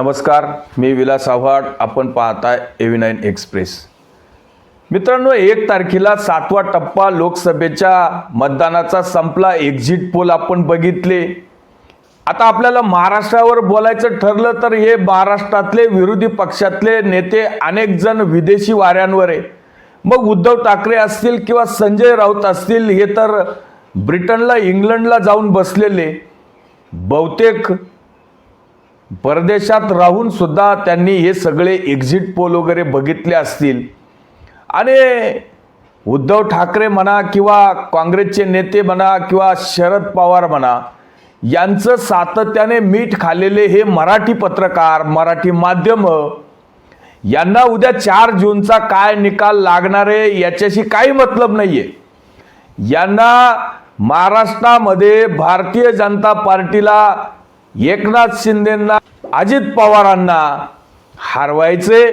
नमस्कार मी विलास आव्हाड. आपण पाहताय एव्ही नाईन एक्सप्रेस मित्रांनो एक तारखेला सातवा टप्पा लोकसभेच्या मतदानाचा संपला. एक्झिट पोल आपण बघितले. आता आपल्याला महाराष्ट्रावर बोलायचं ठरलं तर हे महाराष्ट्रातले विरोधी पक्षातले नेते अनेक जण विदेशी वाऱ्यांवर आहे. मग उद्धव ठाकरे असतील किंवा संजय राऊत असतील हे तर ब्रिटनला इंग्लंडला जाऊन बसलेले. बहुतेक परदेशात राहून सुद्धा त्यांनी हे सगळे एक्झिट पोल वगैरे बघितले असतील. आणि उद्धव ठाकरे म्हणा किंवा काँग्रेसचे नेते म्हणा किंवा शरद पवार म्हणा यांचं सातत्याने मीठ खाल्लेले हे मराठी पत्रकार मराठी माध्यम यांना उद्या चार जूनचा काय निकाल लागणार आहे याच्याशी काही मतलब नाही आहे यांना महाराष्ट्रामध्ये भारतीय जनता पार्टीला एकनाथ शिंदेंना अजित पवारांना हरवायचे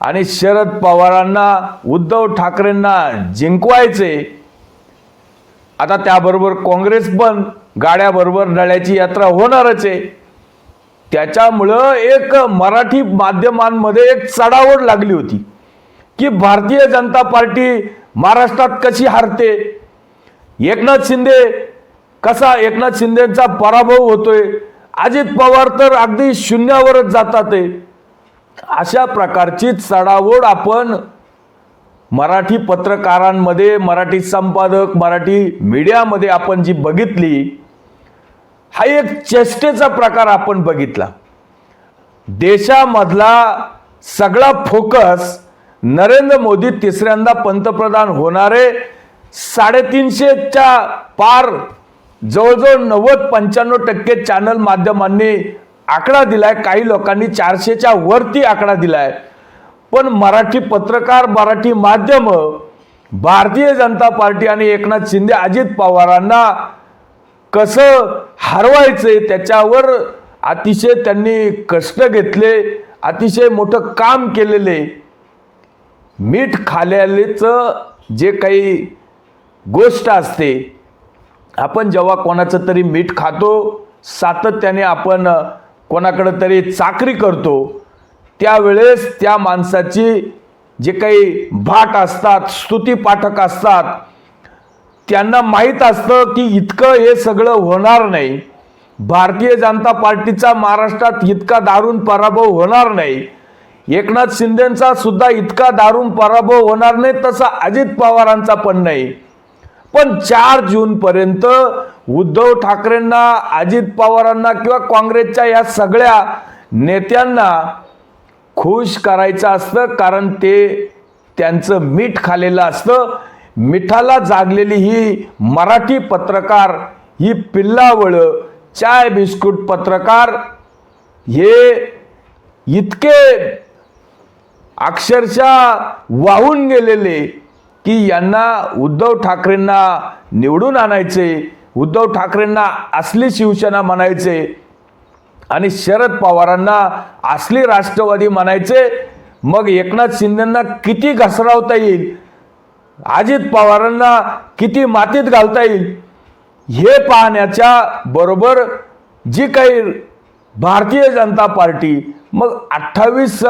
आणि शरद पवारांना उद्धव ठाकरेंना जिंकवायचे. आता त्याबरोबर काँग्रेस पण गाड्याबरोबर नळ्याची यात्रा होणारच आहे. त्याच्यामुळं एक मराठी माध्यमांमध्ये एक चढावड लागली होती की भारतीय जनता पार्टी महाराष्ट्रात कशी हारते? एकनाथ शिंदे कसा एकनाथ शिंदेचा पराभव होतोय अजित पवार तर अगदी शून्यावरच जातात आहे. अशा प्रकारची चढावड आपण मराठी पत्रकारांमध्ये मराठी संपादक मराठी मीडियामध्ये आपण जी बघितली हा एक चेष्टेचा प्रकार आपण बघितला. देशामधला सगळा फोकस नरेंद्र मोदी तिसऱ्यांदा पंतप्रधान होणारे साडेतीनशेच्या पार जवळजवळ नव्वद पंच्याण्णव टक्के चॅनल माध्यमांनी आकडा दिलाय. काही लोकांनी चारशेच्या वरती आकडा दिलाय. पण मराठी पत्रकार मराठी माध्यम भारतीय जनता पार्टी आणि एकनाथ शिंदे अजित पवारांना कसं हरवायचंय त्याच्यावर अतिशय त्यांनी कष्ट घेतले अतिशय मोठं काम केलेले. मीठ खाल्याचं जे काही गोष्ट असते आपण जेव्हा कोणाचं तरी मीठ खातो सातत्याने आपण कोणाकडं तरी चाकरी करतो त्यावेळेस त्या माणसाची जे काही भाट असतात स्तुतीपाठक असतात त्यांना माहीत असतं की इतकं हे सगळं होणार नाही. भारतीय जनता पार्टीचा महाराष्ट्रात इतका दारुण पराभव होणार नाही. एकनाथ शिंदेचा सुद्धा इतका दारुण पराभव होणार नाही तसा अजित पवारांचा पण नाही. पण चार जून पर्यंत उद्धव ठाकरेंना अजित पवारांना किंवा काँग्रेसच्या या सगळ्या नेत्यांना खुश करायचं असतं कारण ते त्यांचं मीठ खालेलं असतं. मिठाला जागलेली ही मराठी पत्रकार ही पिल्लावळं चाय बिस्कुट पत्रकार हे इतके अक्षरशः वाहून गेलेले की यांना उद्धव ठाकरेंना निवडून आणायचे उद्धव ठाकरेंना असली शिवसेना म्हणायचे आणि शरद पवारांना असली राष्ट्रवादी म्हणायचे मग एकनाथ शिंदेंना किती घसरावता येईल? अजित पवारांना किती मातीत घालता येईल? हे पाहण्याच्या बरोबर जी काही भारतीय जनता पार्टी मग अठ्ठावीस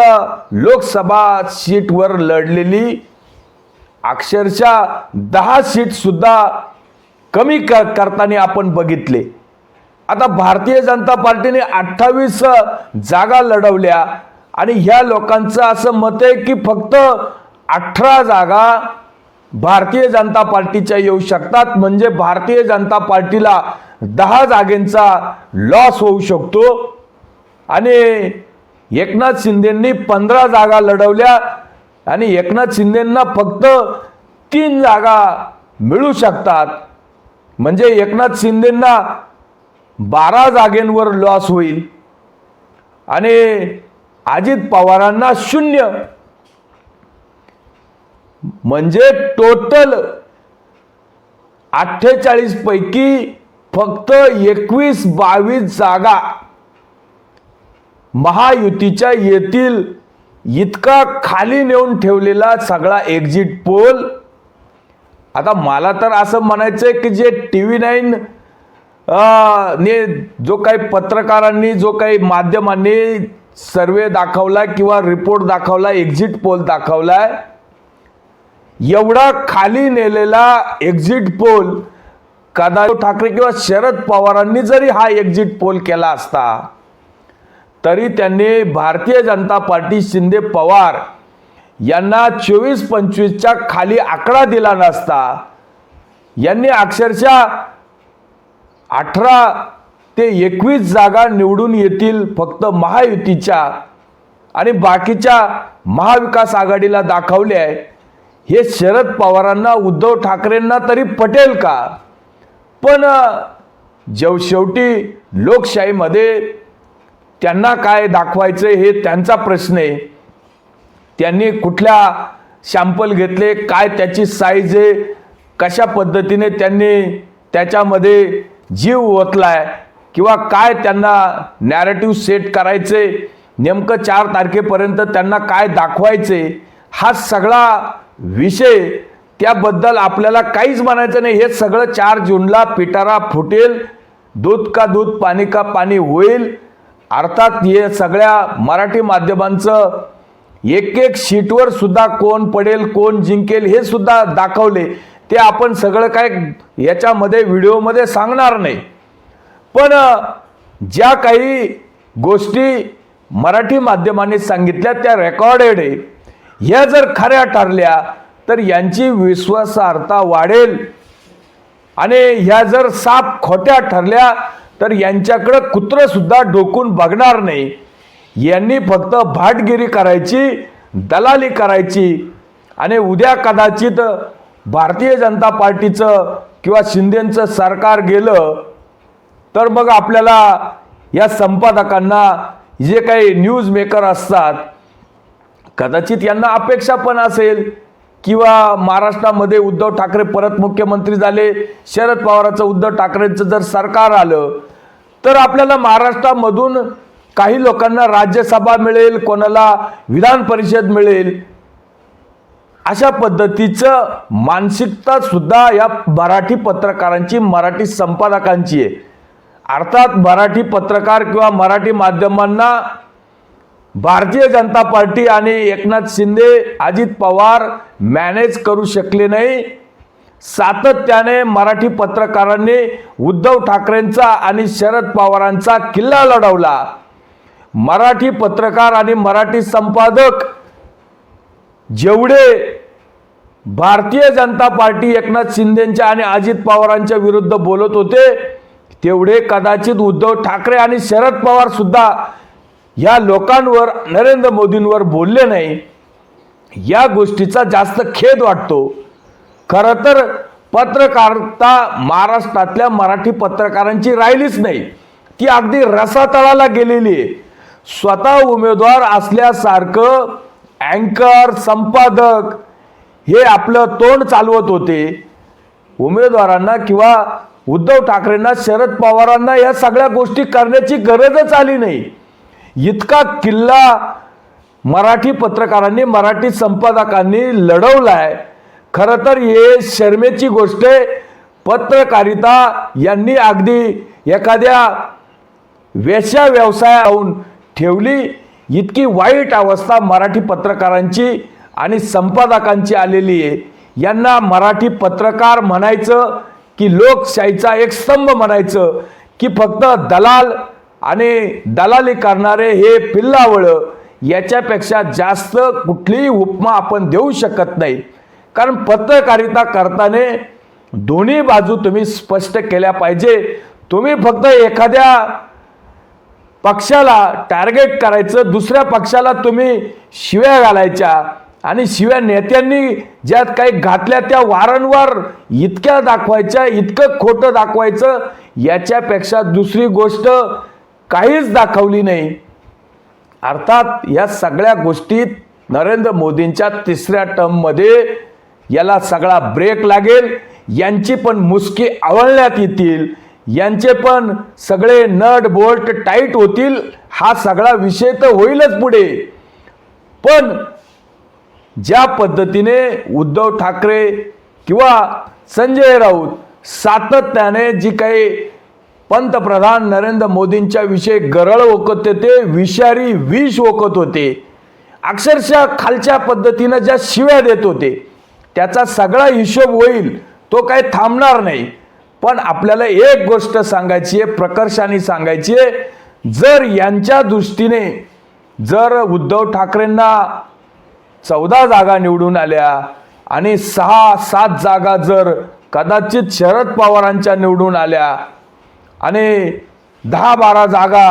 लोकसभा सीटवर लढलेली अक्षरशः दहा सीटसुद्धा कमी कर करताना आपण बघितले. आता भारतीय जनता पार्टीने अठ्ठावीस जागा लढवल्या आणि ह्या लोकांचं असं मत आहे की फक्त अठरा जागा भारतीय जनता पार्टीच्या येऊ शकतात. म्हणजे भारतीय जनता पार्टीला दहा जागेंचा लॉस होऊ शकतो. आणि एकनाथ शिंदेंनी पंधरा जागा लढवल्या. आणि एकनाथ शिंदेंना फक्त तीन जागा मिळू शकतात. म्हणजे एकनाथ शिंदेंना बारा जागेंवर लॉस होईल आणि अजित पवारांना शून्य. म्हणजे टोटल अठ्ठेचाळीस पैकी फक्त एकवीस बावीस जागा महायुतीच्या येथील इतका खाली नेऊन ठेवलेला सगळा एक्झिट पोल आता मला तर असं म्हणायचं आहे की जे टी व्ही नाईन ने जो काही पत्रकारांनी जो काही माध्यमांनी सर्वे दाखवला किंवा रिपोर्ट दाखवला एक्झिट पोल दाखवलाय एवढा खाली नेलेला एक्झिट पोल कदा ठाकरे किंवा शरद पवारांनी जरी हा एक्झिट पोल केला असता तरी त्यांनी भारतीय जनता पार्टी शिंदे पवार यांना चोवीस पंचवीसच्या खाली आकडा दिला नसता. यांनी अक्षरशः अठरा ते एकवीस जागा निवडून येतील फक्त महायुतीच्या आणि बाकीच्या महाविकास आघाडीला दाखवले आहे हे शरद पवारांना उद्धव ठाकरेंना तरी पटेल का? पण जेव शेवटी लोकशाहीमध्ये त्यांना काय दाखवायचं हे त्यांचा प्रश्न आहे. त्यांनी कुठल्या शॅम्पल घेतले काय त्याची साईज आहे कशा पद्धतीने त्यांनी त्याच्यामध्ये जीव ओतलाय किंवा काय त्यांना नॅरेटिव्ह सेट करायचे नेमकं चार तारखेपर्यंत त्यांना काय दाखवायचे हा सगळा विषय त्याबद्दल आपल्याला काहीच म्हणायचं नाही. हे सगळं चार जूनला पिटारा फुटेल दूध का दूध पाणी का पाणी होईल अर्थात हे सगळ्या मराठी माध्यमांचं एक एक सीटवर सुद्धा कोण पडेल कोण जिंकेल हे सुद्धा दाखवले. ते आपण सगळं काय याच्यामध्ये व्हिडिओमध्ये सांगणार नाही. पण ज्या काही गोष्टी मराठी माध्यमांनी सांगितल्या त्या रेकॉर्डेड आहे. ह्या जर खऱ्या ठरल्या तर यांची विश्वासार्हता वाढेल. आणि ह्या जर साप खोट्या ठरल्या तर यांच्याकडं कुत्रंसुद्धा डोकून बघणार नाही. यांनी फक्त भाटगिरी करायची दलाली करायची आणि उद्या कदाचित भारतीय जनता पार्टीचं किंवा शिंदेचं सरकार गेलं तर मग आपल्याला या संपादकांना जे काही न्यूज मेकर असतात कदाचित यांना अपेक्षा पण असेल किंवा महाराष्ट्रामध्ये उद्धव ठाकरे परत मुख्यमंत्री झाले शरद पवारांचं उद्धव ठाकरेंचं जर सरकार आलं तर आपल्याला महाराष्ट्रामधून काही लोकांना राज्यसभा मिळेल कोणाला विधान परिषद मिळेल अशा पद्धतीचं मानसिकता सुद्धा या मराठी पत्रकारांची मराठी संपादकांची आहे. अर्थात मराठी पत्रकार किंवा मराठी माध्यमांना भारतीय जनता पार्टी आणि एकनाथ शिंदे अजित पवार मॅनेज करू शकले नाही. सातत्याने मराठी पत्रकारांनी उद्धव ठाकरेंचा आणि शरद पवारांचा किल्ला लढवला. मराठी पत्रकार आणि मराठी संपादक जेवढे भारतीय जनता पार्टी एकनाथ शिंदेच्या आणि अजित पवारांच्या विरुद्ध बोलत होते तेवढे कदाचित उद्धव ठाकरे आणि शरद पवार सुद्धा या लोकांवर नरेंद्र मोदींवर बोलले नाही. या गोष्टीचा जास्त खेद वाटतो. खरं तर पत्रकारिता महाराष्ट्रातल्या मराठी पत्रकारांची राहिलीच नाही. ती अगदी रसातळाला गेलेली आहे. स्वतः उमेदवार असल्यासारखं अँकर संपादक हे आपलं तोंड चालवत होते. उमेदवारांना किंवा उद्धव ठाकरेंना शरद पवारांना या सगळ्या गोष्टी करण्याची गरजच आली नाही. इतका किल्ला मराठी पत्रकारांनी मराठी संपादकांनी लढवला आहे खरं तर हे शर्मेची गोष्ट आहे. पत्रकारिता यांनी अगदी एखाद्या वेश्या व्यवसायाहून ठेवली. इतकी वाईट अवस्था मराठी पत्रकारांची आणि संपादकांची आलेली आहे. यांना मराठी पत्रकार म्हणायचं की लोकशाहीचा एक स्तंभ म्हणायचं की फक्त दलाल आणि दलाली करणारे हे पिल्लावळं याच्यापेक्षा जास्त कुठलीही उपमा आपण देऊ शकत नाही. कारण पत्रकारिता करताना दोन्ही बाजू तुम्ही स्पष्ट केल्या पाहिजे. तुम्ही फक्त एखाद्या पक्षाला टार्गेट करायचं दुसऱ्या पक्षाला तुम्ही शिव्या घालायच्या आणि शिव्या नेत्यांनी ज्यात काही घातल्या त्या वारंवार इतक्या दाखवायच्या इतकं खोटं दाखवायचं याच्यापेक्षा दुसरी गोष्ट काहीच दाखवली नाही. अर्थात या सगळ्या गोष्टीत नरेंद्र मोदींच्या तिसऱ्या टर्ममध्ये याला सगळा ब्रेक लागेल. यांची पण मुसके आवळण्यात येतील. यांचे पण सगळे नट बोल्ट टाईट होतील. हा सगळा विषय तर होईलच पुढे. पण ज्या पद्धतीने उद्धव ठाकरे किंवा संजय राऊत सातत्याने जी काही पंतप्रधान नरेंद्र मोदींच्या विषयी गरळ ओकत होते विषारी विष ओकत होते अक्षरशः खालच्या पद्धतीनं ज्या शिव्या देत होते त्याचा सगळा हिशोब होईल तो काही थांबणार नाही. पण आपल्याला एक गोष्ट सांगायची आहे प्रकर्षाने सांगायची आहे जर यांच्या दृष्टीने जर उद्धव ठाकरेंना चौदा जागा निवडून आल्या आणि सहा सात जागा जर कदाचित शरद पवारांच्या निवडून आल्या आणि दहा बारा जागा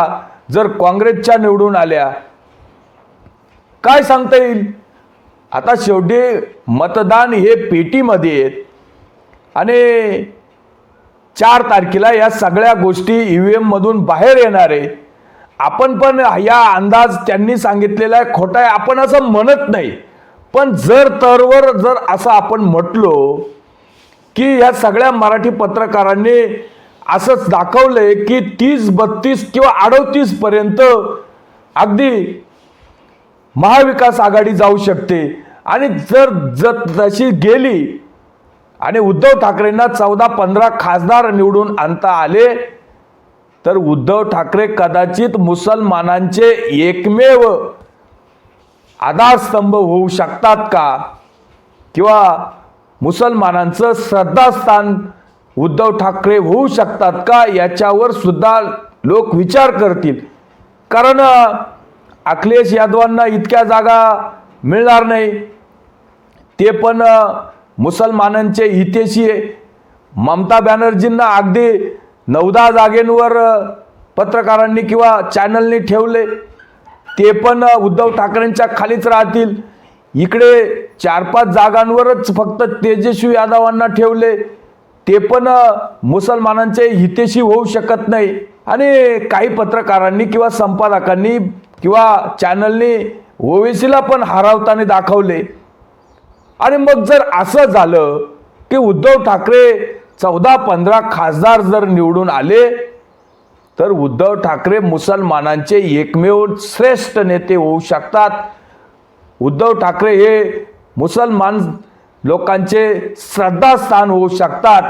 जर काँग्रेसच्या निवडून आल्या काय सांगता येईल? आता शेवटी मतदान हे पेटीमध्ये आहेत आणि चार तारखेला या सगळ्या गोष्टी ई व्ही एममधून बाहेर येणार आहे आपण पण या अंदाज त्यांनी सांगितलेला आहे खोटा आहे आपण असं म्हणत नाही. पण जर तरवर जर असं आपण म्हटलो की या सगळ्या मराठी पत्रकारांनी असंच दाखवलंय की तीस बत्तीस किंवा अडोतीसपर्यंत अगदी महाविकास आघाडी जाऊ शकते. आणि जर जर तशी गेली आणि उद्धव ठाकरेंना चौदा पंधरा खासदार निवडून आणता आले तर उद्धव ठाकरे कदाचित मुसलमानांचे एकमेव आधारस्तंभ होऊ शकतात का? किंवा मुसलमानांचं श्रद्धास्थान उद्धव ठाकरे होऊ शकतात का? याच्यावर सुद्धा लोक विचार करतील. कारण अखिलेश यादवांना इतक्या जागा मिळणार नाही. ते पण मुसलमानांचे हितेशी आहे. ममता बॅनर्जींना अगदी नवदा जागेंवर पत्रकारांनी किंवा चॅनलनी ठेवले. ते पण उद्धव ठाकरेंच्या खालीच राहतील. इकडे चार पाच जागांवरच फक्त तेजस्वी यादवांना ठेवले. ते पण मुसलमानांचे हितेशी होऊ शकत नाही. आणि काही पत्रकारांनी किंवा संपादकांनी किंवा चॅनलनी ओवेसीला पण हरवताना दाखवले. आणि मग जर असं झालं की उद्धव ठाकरे चौदा पंधरा खासदार जर निवडून आले तर उद्धव ठाकरे मुसलमानांचे एकमेव श्रेष्ठ नेते होऊ शकतात. उद्धव ठाकरे हे मुसलमान लोकांचे श्रद्धास्थान होऊ शकतात.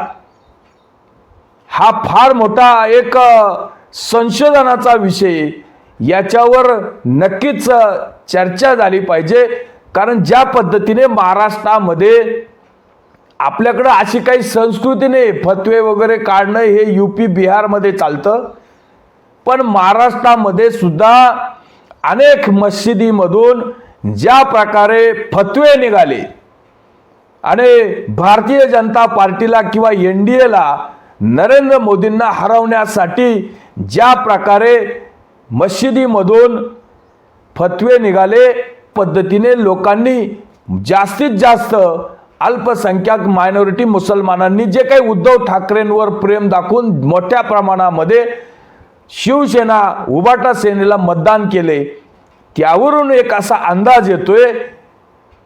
हा फार मोठा एक संशोधनाचा विषय. याच्यावर नक्कीच चर्चा झाली पाहिजे. कारण ज्या पद्धतीने महाराष्ट्रामध्ये आपल्याकडं अशी काही संस्कृती नाही फतवे वगैरे काढणं हे यू पी बिहारमध्ये चालतं. पण महाराष्ट्रामध्ये सुद्धा अनेक मशिदीमधून ज्या प्रकारे फतवे निघाले आणि भारतीय जनता पार्टीला किंवा एन डी एला नरेंद्र मोदींना हरवण्यासाठी ज्या प्रकारे मशिदीमधून फतवे निघाले पद्धतीने लोकांनी जास्तीत जास्त अल्पसंख्याक मायनॉरिटी मुसलमानांनी जे काही उद्धव ठाकरेंवर प्रेम दाखवून मोठ्या प्रमाणामध्ये शिवसेना उबाटा सेनेला मतदान केले त्यावरून एक असा अंदाज येतोय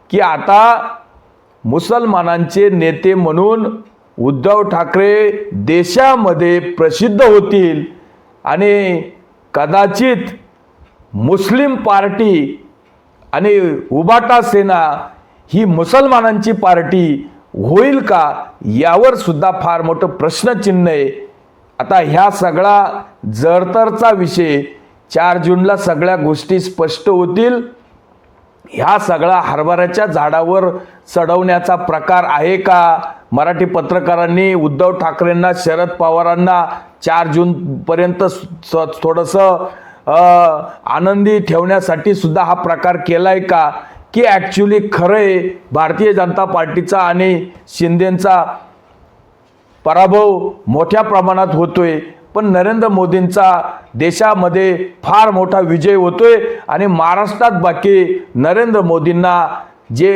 की आता मुसलमानांचे नेते म्हणून उद्धव ठाकरे देशामध्ये प्रसिद्ध होतील आणि कदाचित मुस्लिम पार्टी आणि उबाटा सेना ही मुसलमानांची पार्टी होईल का यावर सुद्धा फार मोठं प्रश्नचिन्ह आहे. आता ह्या सगळा जरतरचा विषय चार जूनला सगळ्या गोष्टी स्पष्ट होतील. ह्या सगळा हरभऱ्याच्या झाडावर चढवण्याचा प्रकार आहे का? मराठी पत्रकारांनी उद्धव ठाकरेंना शरद पवारांना चार जूनपर्यंत स- थोडंसं आनंदी ठेवण्यासाठी सुद्धा हा प्रकार केला आहे का? की ॲक्च्युली खरं आहे भारतीय जनता पार्टीचा आणि शिंदेंचा पराभव मोठ्या प्रमाणात होतोय. पण नरेंद्र मोदींचा देशामध्ये फार मोठा विजय होतोय आणि महाराष्ट्रात बाकी नरेंद्र मोदींना जे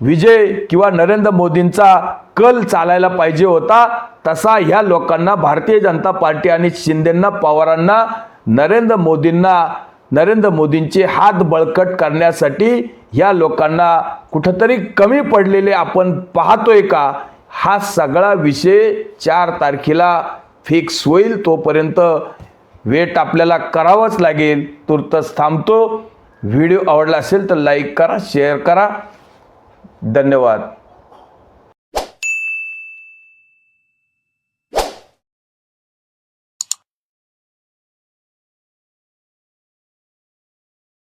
विजय किंवा नरेंद्र मोदींचा कल चालायला पाहिजे होता तसा ह्या लोकांना भारतीय जनता पार्टी आणि शिंदेंना पवारांना नरेंद्र मोदींना नरेंद्र मोदींचे हात बळकट करण्यासाठी ह्या लोकांना कुठंतरी कमी पडलेले आपण पाहतोय का? हा सगळा विषय चार तारखेला फिक्स होईल तोपर्यंत वेट आपल्याला करावंच लागेल. तुर्तच थांबतो. व्हिडिओ आवडला असेल तर लाईक करा शेअर करा. धन्यवाद.